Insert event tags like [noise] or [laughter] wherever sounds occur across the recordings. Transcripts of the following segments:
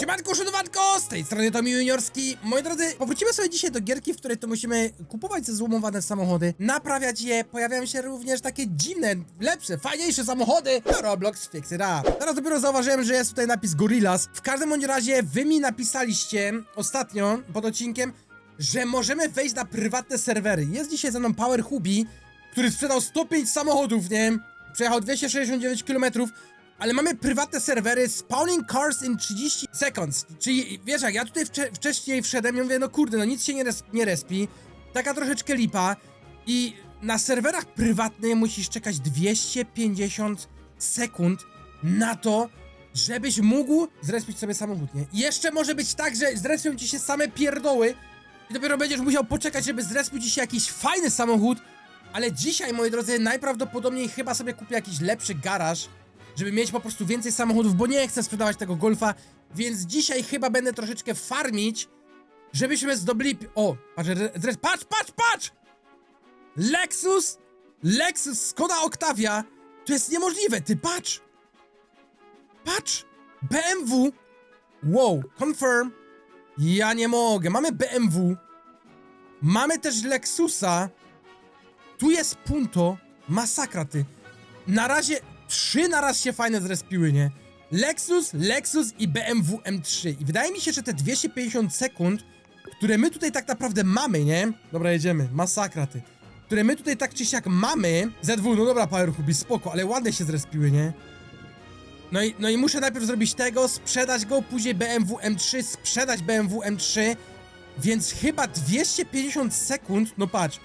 Siemanko, szanuwanko, z tej strony Tomi Juniorski. Moi drodzy, powrócimy sobie dzisiaj do gierki, w której to musimy kupować ze złomowane samochody, naprawiać je, pojawiają się również takie dziwne, lepsze, fajniejsze samochody. To Roblox Fix It Up. Teraz dopiero zauważyłem, że jest tutaj napis Gorillas. W każdym bądź razie wy mi napisaliście ostatnio pod odcinkiem, że możemy wejść na prywatne serwery. Jest dzisiaj ze mną Power Hubi, który sprzedał 105 samochodów, nie przejechał 269 km, ale mamy prywatne serwery spawning cars in 30 seconds. Czyli wiesz jak, ja tutaj wcze wcześniej wszedłem i mówię, no kurde, no nic się nie, res nie respi, taka troszeczkę lipa i na serwerach prywatnych musisz czekać 250 sekund na to, żebyś mógł zrespić sobie samochód, nie? Jeszcze może być tak, że zrespią ci się same pierdoły i dopiero będziesz musiał poczekać, żeby zrespił ci się jakiś fajny samochód, ale dzisiaj, moi drodzy, najprawdopodobniej chyba sobie kupię jakiś lepszy garaż, żeby mieć po prostu więcej samochodów, bo nie chcę sprzedawać tego Golfa, więc dzisiaj chyba będę troszeczkę farmić, żebyśmy zdobyli... O, patrz, patrz, patrz, patrz! Lexus, Lexus, Skoda Octavia, to jest niemożliwe, ty patrz! Patrz! BMW! Wow, confirm! Ja nie mogę, mamy BMW, mamy też Lexusa, tu jest Punto, masakra ty. Na razie trzy na raz się fajne zrespiły, nie? Lexus, Lexus i BMW M3. I wydaje mi się, że te 250 sekund, które my tutaj tak naprawdę mamy, nie? Dobra, jedziemy. Masakra ty. Które my tutaj tak czy siak mamy. ZW, no dobra, Power Hubi, spoko, ale ładnie się zrespiły, nie? No i, no i muszę najpierw zrobić tego, sprzedać go, później BMW M3, sprzedać BMW M3. Więc chyba 250 sekund, no patrz,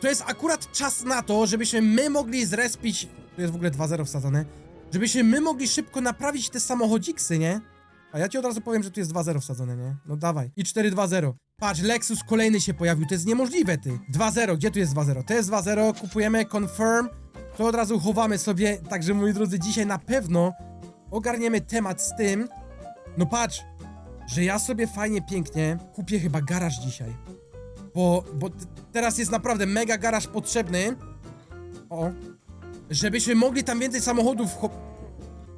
to jest akurat czas na to, żebyśmy my mogli zrespić. Tu jest w ogóle 2-0 wsadzone. Żebyśmy my mogli szybko naprawić te samochodziksy, nie? A ja ci od razu powiem, że tu jest 2-0 wsadzone, nie? No dawaj. I 4-2-0. Patrz, Lexus kolejny się pojawił, to jest niemożliwe, ty. 2-0, gdzie tu jest 2-0? To jest 2-0, kupujemy, confirm. To od razu chowamy sobie, także moi drodzy, dzisiaj na pewno ogarniemy temat z tym. No patrz, że ja sobie fajnie, pięknie kupię chyba garaż dzisiaj. Bo, bo teraz jest naprawdę mega garaż potrzebny. O. Żebyśmy mogli tam więcej samochodów cho-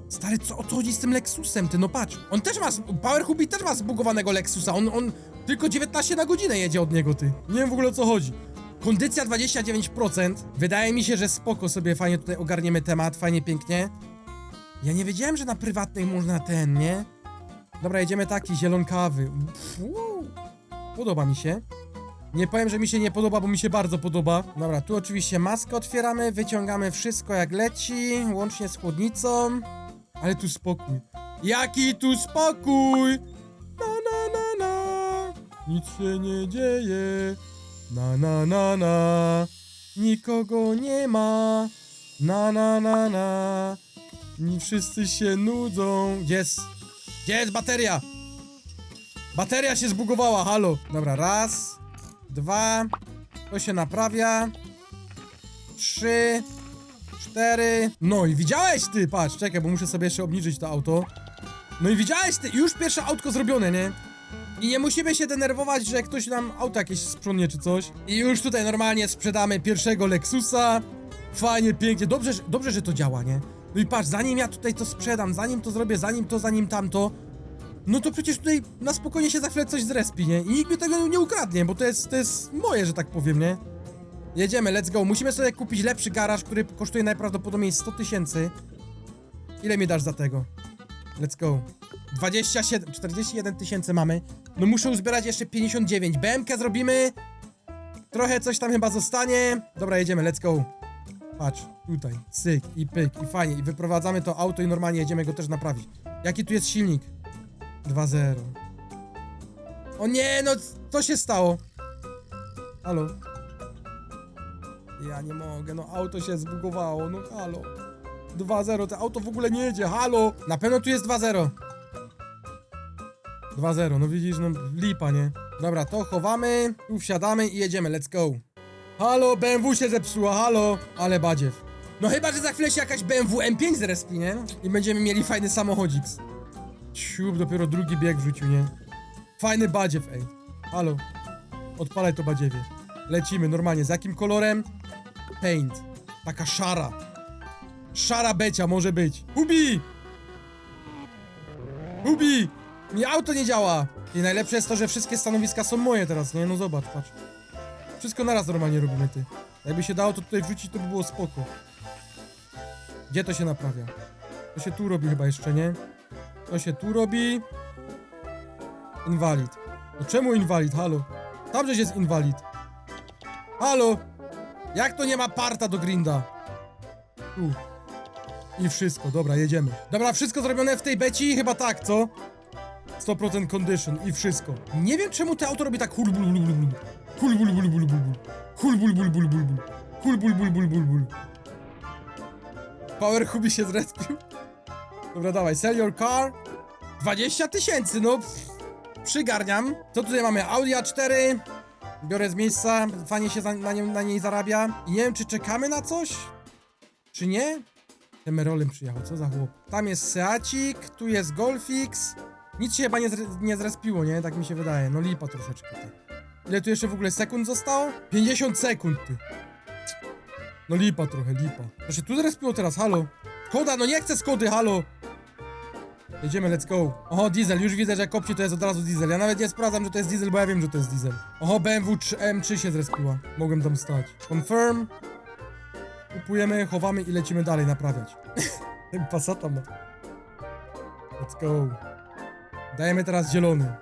Stary, co o co chodzi z tym Lexusem, ty? No patrz. On też ma, Power Hubi też ma zbugowanego Lexusa. On, on tylko 19 na godzinę jedzie od niego, ty. Nie wiem w ogóle o co chodzi. Kondycja 29%. Wydaje mi się, że spoko sobie fajnie tutaj ogarniemy temat, fajnie, pięknie. Ja nie wiedziałem, że na prywatnych można ten, nie? Dobra, jedziemy taki, zielonkawy. Fuu. Podoba mi się. Nie powiem, że mi się nie podoba, bo mi się bardzo podoba. Dobra, tu oczywiście maskę otwieramy, wyciągamy wszystko jak leci, łącznie z chłodnicą. Ale tu spokój. Jaki tu spokój! Na na na na! Nic się nie dzieje. Na na na na! Nikogo nie ma. Na na na na! Nie wszyscy się nudzą. Jest? Jest bateria? Bateria się zbugowała, halo. Dobra, raz, dwa, to się naprawia, trzy, cztery. No i widziałeś ty, patrz, czekaj, bo muszę sobie jeszcze obniżyć to auto. No i widziałeś ty, już pierwsze autko zrobione, nie? I nie musimy się denerwować, że ktoś nam auto jakieś sprzątnie czy coś. I już tutaj normalnie sprzedamy pierwszego Lexusa. Fajnie, pięknie, dobrze, dobrze, że to działa, nie? No i patrz, zanim ja tutaj to sprzedam, zanim to zrobię, zanim to, zanim tamto, no to przecież tutaj na spokojnie się za chwilę coś zrespi, nie? I nikt mi tego nie ukradnie, bo to jest, to jest moje, że tak powiem, nie? Jedziemy, let's go. Musimy sobie kupić lepszy garaż, który kosztuje najprawdopodobniej 100 tysięcy. Ile mi dasz za tego? Let's go. 27, 41 tysięcy mamy. No muszę uzbierać jeszcze 59. BMK zrobimy. Trochę coś tam chyba zostanie. Dobra, jedziemy, let's go. Patrz, tutaj, cyk i pyk i fajnie. I wyprowadzamy to auto i normalnie jedziemy go też naprawić. Jaki tu jest silnik? 2-0. O nie, no co się stało? Halo? Ja nie mogę, no auto się zbugowało, no halo. 2-0, to auto w ogóle nie jedzie, halo! Na pewno tu jest 2-0. 2-0, no widzisz, no lipa, nie? Dobra, to chowamy, tu wsiadamy i jedziemy, let's go. Halo, BMW się zepsuła, halo! Ale badziew. No chyba, że za chwilę się jakaś BMW M5 zrespi, nie? I będziemy mieli fajny samochodzik. Siup, dopiero drugi bieg wrzucił, nie? Fajny badziew, ej. Halo. Odpalaj to badziewie. Lecimy normalnie. Z jakim kolorem? Paint. Taka szara. Szara becia może być. Hubi! Hubi! Mi auto nie działa! I najlepsze jest to, że wszystkie stanowiska są moje teraz, nie? No zobacz, patrz. Wszystko naraz normalnie robimy, ty. Jakby się dało to tutaj wrzucić, to by było spoko. Gdzie to się naprawia? To się tu robi chyba jeszcze, nie? To się tu robi. Inwalid. No czemu inwalid? Halo? Tam żeś jest inwalid. Halo? Jak to nie ma parta do grinda? Tu. I wszystko, dobra, jedziemy. Dobra, wszystko zrobione w tej beci? Chyba tak, co? 100% condition i wszystko. Nie wiem czemu to auto robi tak hul bul bul bul bul. Hul bul bul bul bul bul. Hul bul bul bul bul bul. Hul bul bul bul bul bul. Power Hubi się zrespił. Dobra, dawaj, sell your car. 20 tysięcy, no. pff, Przygarniam. Co tutaj mamy? Audi A4. Biorę z miejsca, fajnie się na, nie, na niej zarabia. I nie wiem, czy czekamy na coś? Czy nie? Temerolem przyjechał, co za chłop. Tam jest Seacik, tu jest Golfix. Nic się chyba nie, zre, nie zrespiło, nie? Tak mi się wydaje. No lipa troszeczkę, ty. Ile tu jeszcze w ogóle sekund zostało? 50 sekund, ty. No lipa trochę, lipa. To się tu zrespiło teraz, halo. Skoda, no nie chcę Skody, halo. Jedziemy, let's go. Oho, diesel, już widzę, że kopci to jest od razu diesel. Ja nawet nie sprawdzam, że to jest diesel, bo ja wiem, że to jest diesel. Oho, BMW 3, M3 się zrespiła. Mogłem tam stać. Confirm. Kupujemy, chowamy i lecimy dalej naprawiać. [laughs] Passata ma. Let's go. Dajemy teraz zielony.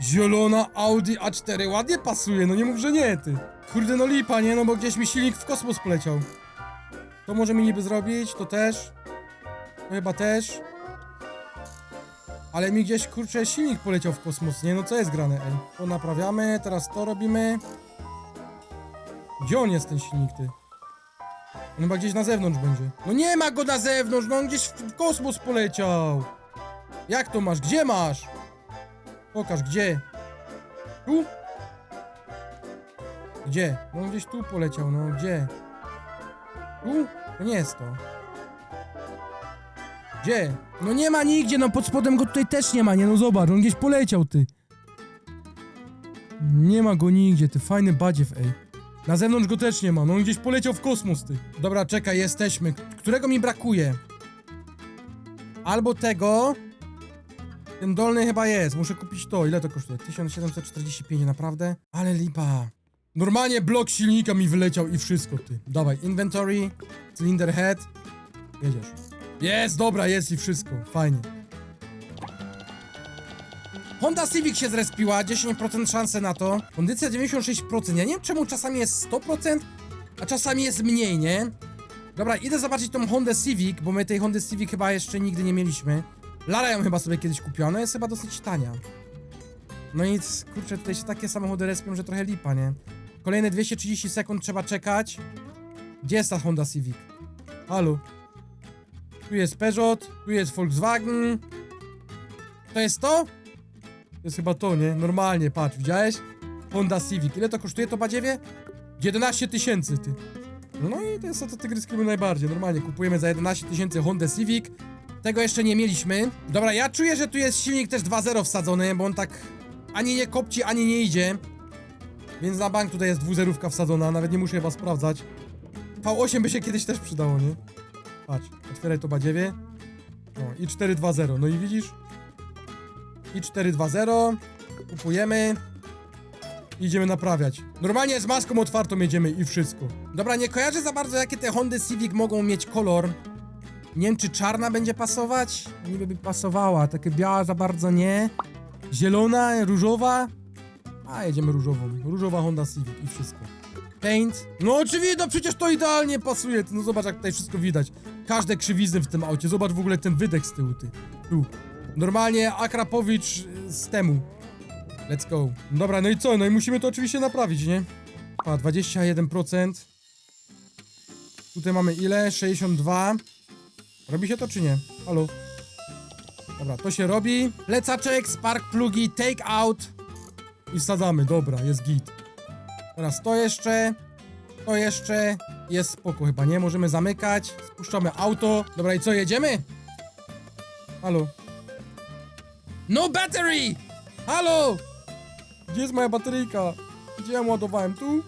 Zielona Audi A4 ładnie pasuje, no nie mów, że nie, ty. Kurde, no lipa, nie? No bo gdzieś mi silnik w kosmos poleciał. To możemy niby zrobić, to też. To chyba też. Ale mi gdzieś, kurczę, silnik poleciał w kosmos, nie? No co jest grane? To naprawiamy, teraz to robimy. Gdzie on jest, ten silnik, ty? On chyba gdzieś na zewnątrz będzie. No nie ma go na zewnątrz, no on gdzieś w kosmos poleciał. Jak to masz? Gdzie masz? Pokaż, gdzie? Tu? Gdzie? No on gdzieś tu poleciał, no gdzie? Tu? To nie jest to. Gdzie? No nie ma nigdzie, no pod spodem go tutaj też nie ma, nie no zobacz, on gdzieś poleciał, ty. Nie ma go nigdzie, ty fajny badziew, ej. Na zewnątrz go też nie ma, no on gdzieś poleciał w kosmos, ty. Dobra, czekaj, jesteśmy. Którego mi brakuje? Albo tego... Ten dolny chyba jest, muszę kupić to. Ile to kosztuje? 1745, naprawdę? Ale lipa. Normalnie blok silnika mi wyleciał i wszystko, ty. Dawaj, inventory, cylinder head. Jedziesz. Jest, dobra, jest i wszystko. Fajnie. Honda Civic się zrespiła, 10% szanse na to. Kondycja 96%. Ja nie wiem czemu czasami jest 100%, a czasami jest mniej, nie? Dobra, idę zobaczyć tą Hondę Civic, bo my tej Hondy Civic chyba jeszcze nigdy nie mieliśmy. Lara ją chyba sobie kiedyś kupiła, ona jest chyba dosyć tania. No i kurczę, tutaj się takie samochody respią, że trochę lipa, nie? Kolejne 230 sekund trzeba czekać. Gdzie jest ta Honda Civic? Halo? Tu jest Peugeot, tu jest Volkswagen. To jest to? To jest chyba to, nie? Normalnie, patrz, widziałeś? Honda Civic. Ile to kosztuje to badziewie? 11 tysięcy, ty. No i to jest to tygryski my najbardziej. Normalnie kupujemy za 11 tysięcy Honda Civic. Tego jeszcze nie mieliśmy. Dobra, ja czuję, że tu jest silnik też 2.0 wsadzony, bo on tak ani nie kopci, ani nie idzie. Więc na bank tutaj jest dwuzerówka wsadzona, nawet nie muszę chyba sprawdzać. V8 by się kiedyś też przydało, nie? Patrz, otwieraj to badziewie. O, i 420, no i widzisz? I 420. Kupujemy. Idziemy naprawiać. Normalnie z maską otwartą jedziemy i wszystko. Dobra, nie kojarzę za bardzo jakie te Hondy Civic mogą mieć kolor. Nie wiem czy czarna będzie pasować? Niby by pasowała, takie biała za bardzo nie. Zielona, różowa. A jedziemy różową. Różowa Honda Civic i wszystko. Paint. No oczywiście, no przecież to idealnie pasuje. No zobacz jak tutaj wszystko widać. Każde krzywizny w tym aucie. Zobacz w ogóle ten wydech z tyłu, ty. Tu. Normalnie Akrapowicz z temu. Let's go. Dobra, no i co? No i musimy to oczywiście naprawić, nie? A, 21%. Tutaj mamy ile? 62. Robi się to czy nie? Halo? Dobra, to się robi. Plecaczek, spark plugi, take out. I wsadzamy, dobra, jest git. Teraz to jeszcze. To jeszcze. Jest spoko chyba, nie? Możemy zamykać. Spuszczamy auto. Dobra, i co, jedziemy? Halo? No battery! Halo! Gdzie jest moja bateryjka? Gdzie ją ładowałem? Tu?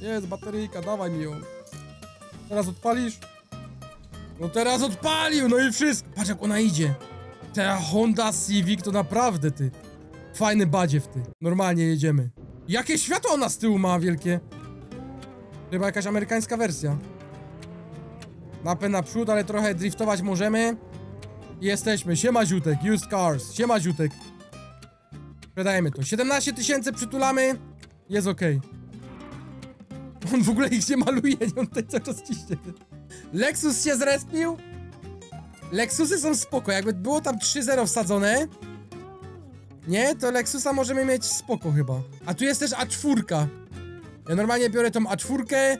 Jest bateryjka, dawaj mi ją. Teraz odpalisz? No teraz odpalił, no i wszystko. Patrz jak ona idzie. ta Honda Civic to naprawdę, ty. Fajny badziew, ty. Normalnie jedziemy. Jakie światło ona z tyłu ma wielkie? Chyba jakaś amerykańska wersja. Napęd naprzód, ale trochę driftować możemy. Jesteśmy. Siema ziutek, used cars. Siema ziutek. Sprzedajemy to. 17 tysięcy przytulamy. Jest okej. On w ogóle ich nie maluje, nie on tutaj cały czas ciśnie. Lexus się zrespił. Lexusy są spoko, jakby było tam 3-0 wsadzone. Nie, to Lexusa możemy mieć spoko chyba. A tu jest też A4. Ja normalnie biorę tą A4.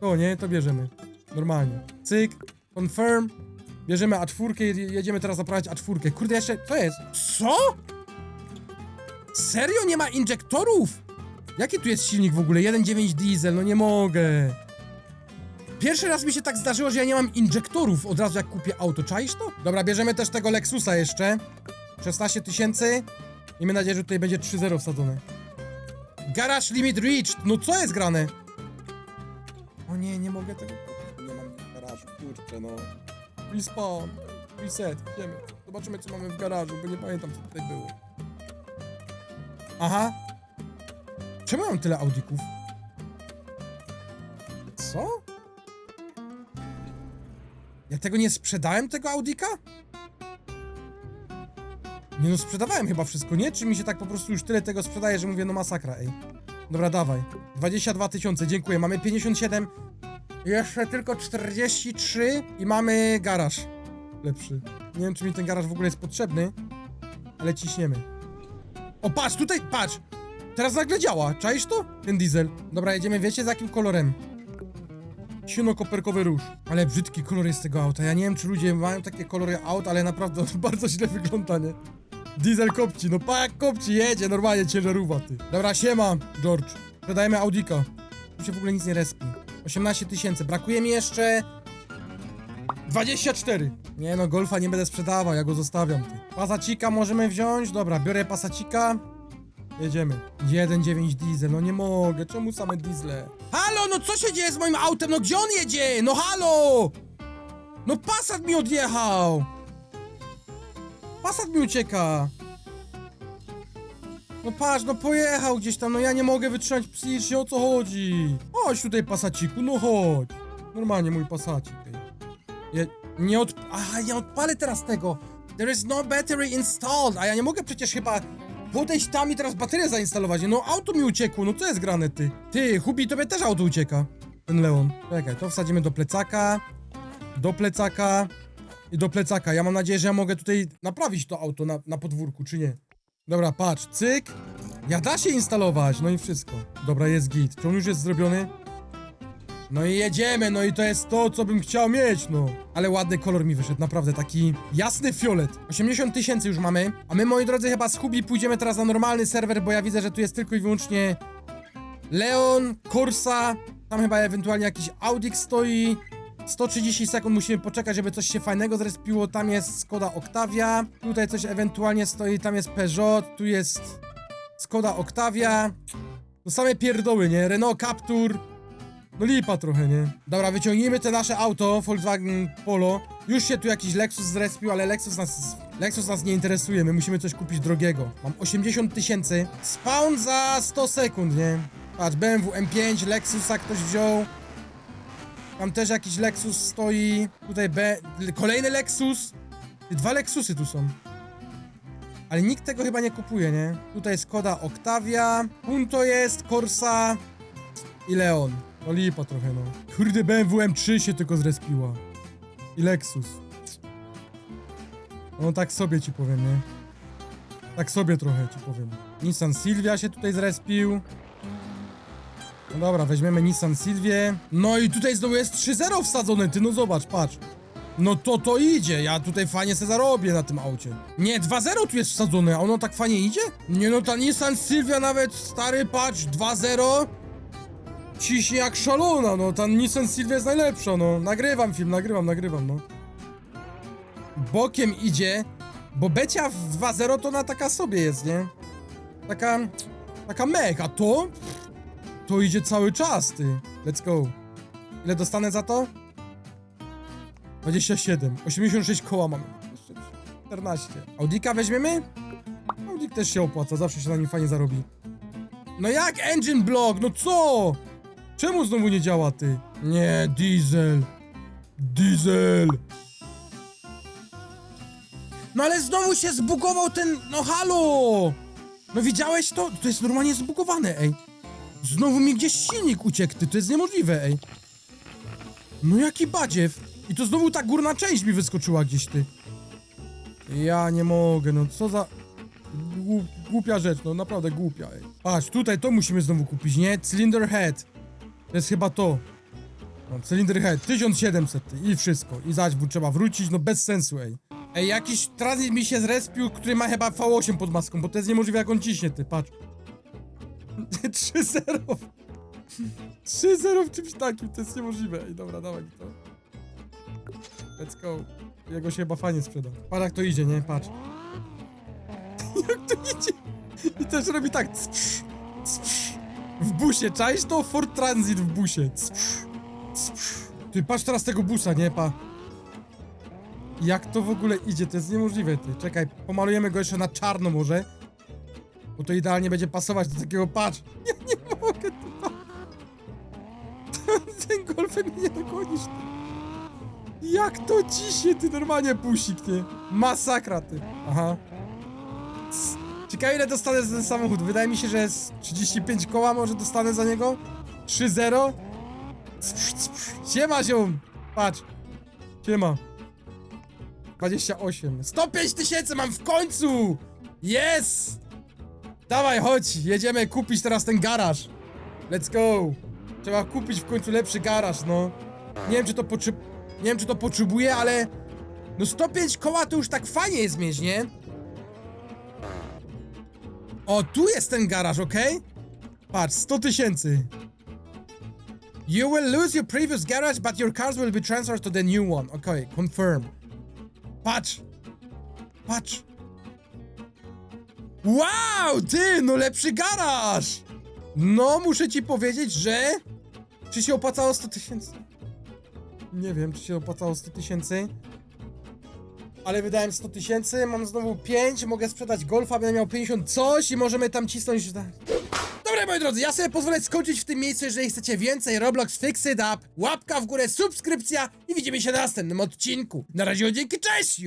To nie, to bierzemy. Normalnie. Cyk, confirm. Bierzemy A4 i jedziemy teraz naprawiać A4. Kurde, jeszcze, co jest? Co? Serio nie ma injektorów? Jaki tu jest silnik w ogóle? 1.9 diesel, no nie mogę. Pierwszy raz mi się tak zdarzyło, że ja nie mam injektorów od razu jak kupię auto. Czaisz to? Dobra, bierzemy też tego Lexusa jeszcze. 16 tysięcy. Miejmy nadzieję, że tutaj będzie 3.0 wsadzone. Garage limit reached. No co jest grane? O nie, nie mogę tego. Nie mam garażu, kurczę no. Respawn. Reset. Idziemy. Zobaczymy co mamy w garażu, bo nie pamiętam co tutaj było. Aha. Czemu mam tyle audików? Co? Ja tego nie sprzedałem, tego Audika? Nie no, sprzedawałem chyba wszystko, nie? Czy mi się tak po prostu już tyle tego sprzedaje, że mówię, no masakra, ej. Dobra, dawaj. 22 tysiące, dziękuję. Mamy 57. Jeszcze tylko 43 i mamy garaż. Lepszy. Nie wiem, czy mi ten garaż w ogóle jest potrzebny, ale ciśniemy. O, patrz, tutaj, patrz! Teraz nagle działa, czaisz to? Ten diesel. Dobra, jedziemy, wiecie, z jakim kolorem? Sieno-koperkowy róż. Ale brzydki kolor jest tego auta. Ja nie wiem, czy ludzie mają takie kolory aut, ale naprawdę [laughs] bardzo źle wygląda, nie? Diesel kopci, no pa kopci, jedzie, normalnie ciężarówka, ty. Dobra, siema, George. Sprzedajemy Audika. Tu się w ogóle nic nie respi. 18 tysięcy, brakuje mi jeszcze... 24. Nie no, Golfa nie będę sprzedawał, ja go zostawiam, ty. Pasacika możemy wziąć, dobra, biorę pasacika. Jedziemy. 1.9 diesel, no nie mogę, czemu same diesle? Halo, no co się dzieje z moim autem? No gdzie on jedzie? No halo! No Passat mi odjechał! Passat mi ucieka! No patrz, no pojechał gdzieś tam, no ja nie mogę wytrzymać psychicznie, o co chodzi? Chodź tutaj, pasaciku, no chodź. Normalnie mój pasacik. Ja nie od... Aha, ja odpalę teraz tego. There is no battery installed, a ja nie mogę przecież chyba podejść tam i teraz baterię zainstalować. No auto mi uciekło, no co jest grane, ty? Ty, Hubi, tobie też auto ucieka. Ten Leon. Czekaj, to wsadzimy do plecaka. Do plecaka. I do plecaka. Ja mam nadzieję, że ja mogę tutaj naprawić to auto na, na podwórku, czy nie? Dobra, patrz, cyk. Ja da się instalować, no i wszystko. Dobra, jest git. Czy on już jest zrobiony? No i jedziemy, no i to jest to, co bym chciał mieć, no. Ale ładny kolor mi wyszedł, naprawdę, taki jasny fiolet. 80 tysięcy już mamy, a my, moi drodzy, chyba z Hubi pójdziemy teraz na normalny serwer, bo ja widzę, że tu jest tylko i wyłącznie Leon, Corsa, tam chyba ewentualnie jakiś Audix stoi. 130 sekund musimy poczekać, żeby coś się fajnego zrespiło. Tam jest Skoda Octavia, tutaj coś ewentualnie stoi, tam jest Peugeot, tu jest Skoda Octavia. No same pierdoły, nie? Renault Captur. No lipa trochę, nie? Dobra, wyciągnijmy te nasze auto, Volkswagen Polo. Już się tu jakiś Lexus zrespił, ale Lexus nas, Lexus nas nie interesuje, my musimy coś kupić drogiego. Mam 80 tysięcy. Spawn za 100 sekund, nie? Patrz, BMW M5, Lexusa ktoś wziął. Tam też jakiś Lexus stoi. Tutaj B... Kolejny Lexus. Dwa Lexusy tu są. Ale nikt tego chyba nie kupuje, nie? Tutaj Skoda Octavia. Punto jest, Corsa i Leon. No lipa trochę, no. Kurde, BMW M3 się tylko zrespiła. I Lexus. No tak sobie ci powiem, nie? Tak sobie trochę ci powiem. Nissan Silvia się tutaj zrespił. No dobra, weźmiemy Nissan Silvię. No i tutaj znowu jest 3.0 wsadzone, ty no zobacz, patrz. No to to idzie, ja tutaj fajnie se zarobię na tym aucie. Nie, 2.0 tu jest wsadzone, a ono tak fajnie idzie? Nie no, ta Nissan Silvia nawet, stary, patrz, 2.0 ciśnie jak szalona, no, ta Nissan Silvia jest najlepsza, no. Nagrywam film, nagrywam, nagrywam, no. Bokiem idzie, bo Becia w 2.0 to ona taka sobie jest, nie? Taka, taka mech, a to? To idzie cały czas, ty. Let's go. Ile dostanę za to? 27. 86 koła mamy. Jeszcze 14. Audika weźmiemy? Audik też się opłaca, zawsze się na nim fajnie zarobi. No jak engine block? No co? Czemu znowu nie działa ty? Nie, diesel. Diesel. No ale znowu się zbugował ten... No halo! No widziałeś to? To jest normalnie zbugowane, ej. Znowu mi gdzieś silnik uciekł, ty. To jest niemożliwe, ej. No jaki badziew. I to znowu ta górna część mi wyskoczyła gdzieś, ty. Ja nie mogę, no co za... Głup, głupia rzecz, no naprawdę głupia, ej. Patrz, tutaj to musimy znowu kupić, nie? Cylinder head. To jest chyba to. No, cylinder head, 1700 ty, i wszystko. I zaś trzeba wrócić, no bez sensu, ej. Ej, jakiś transit mi się zrespił, który ma chyba V8 pod maską, bo to jest niemożliwe jak on ciśnie, ty, patrz. 3-0. 3-0 w czymś takim, to jest niemożliwe. Ej, dobra, dawaj mi to. Let's go. Jego się chyba fajnie sprzeda. Patrz jak to idzie, nie? Patrz. [laughs] jak to idzie? I też robi tak. Cpsz, cpsz. W busie, czaisz to? Ford Transit w busie. Cpsz, cpsz. Ty, patrz teraz tego busa, nie? Pa. Jak to w ogóle idzie? To jest niemożliwe, ty. Czekaj, pomalujemy go jeszcze na czarno może. Bo to idealnie będzie pasować do takiego, patrz. [laughs] Ja nie mogę, pa. [laughs] Ten golfem mnie nie dogonisz, ty. Jak to ciśnie, ty normalnie busik, nie? Masakra, ty. Aha. Ciekawe ile dostanę za ten samochód. Wydaje mi się, że jest 35 koła może dostanę za niego. 3-0. Cpsz, cpsz. Siema, ziom. Patrz. Siema. 28. 105 tysięcy mam w końcu! Jest! Dawaj, chodź, jedziemy kupić teraz ten garaż. Let's go. Trzeba kupić w końcu lepszy garaż, no. Nie wiem, czy to. Nie wiem, czy to potrzebuję, ale... No 105 koła to już tak fajnie jest mieć, nie? O, tu jest ten garaż, okej? Patrz, 100 tysięcy. You will lose your previous garage, but your cars will be transferred to the new one. Okay, confirm. Patrz! Patrz! Wow, ty, no lepszy garaż! No, muszę ci powiedzieć, że... Czy się opłacało 100 tysięcy? Nie wiem, czy się opłacało 100 tysięcy. Ale wydałem 100 tysięcy, mam znowu 5, mogę sprzedać golfa, będę miał 50 coś i możemy tam cisnąć... Dobra, moi drodzy, ja sobie pozwolę skończyć w tym miejscu, jeżeli chcecie więcej Roblox Fix It Up, łapka w górę, subskrypcja i widzimy się na następnym odcinku. Na razie, dzięki, cześć!